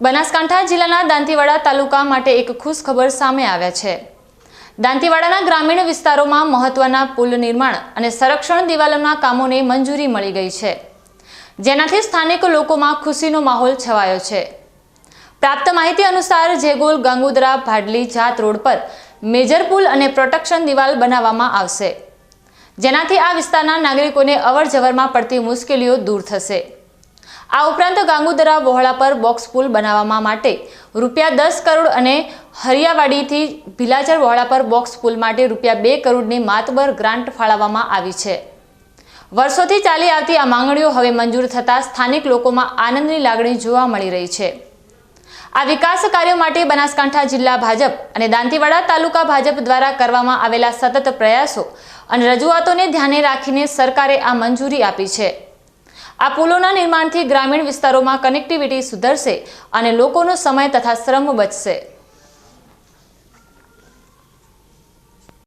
બનાસકાંઠા જિલ્લાના દાંતીવાડા તાલુકા માટે એક ખુશ ખબર સામે આવ્યા છે. દાંતીવાડાના ગ્રામીણ વિસ્તારોમાં મહત્વના પુલ નિર્માણ અને સંરક્ષણ દિવાલોના કામોને મંજૂરી મળી ગઈ છે. જેનાથી સ્થાનિક લોકોમાં ખુશીનો માહોલ છવાયો છે. પ્રાપ્ત માહિતી અનુસાર જેગોલ, ગાંગુદરા, ભાડલી, જાત રોડ પર મેજર પુલ અને પ્રોટેક્શન દિવાલ બનાવવામાં આવશે. જેનાથી આ વિસ્તારના નાગરિકોને અવરજવરમાં પડતી મુશ્કેલીઓ દૂર થશે. આ ઉપરાંત ગાંગુદરા વહોળા પર બોક્સ પુલ બનાવવા માટે રૂપિયા દસ કરોડ અને હરિયાવાડીથી ભીલાચર વહોળા પર બોક્સ પુલ માટે રૂપિયા બે કરોડની માતબર ગ્રાન્ટ ફાળવવામાં આવી છે. વર્ષોથી ચાલી આવતી આ માંગણીઓ હવે મંજૂર થતાં સ્થાનિક લોકોમાં આનંદની લાગણી જોવા મળી રહી છે. આ વિકાસ કાર્યો માટે બનાસકાંઠા જિલ્લા ભાજપ અને દાંતીવાડા તાલુકા ભાજપ દ્વારા કરવામાં આવેલા સતત પ્રયાસો અને રજૂઆતોને ધ્યાને રાખીને સરકારે આ મંજૂરી આપી છે. આ પુલોના નિર્માણથી ગ્રામીણ વિસ્તારોમાં કનેક્ટિવિટી સુધરશે અને લોકોનો સમય તથા શ્રમ બચશે.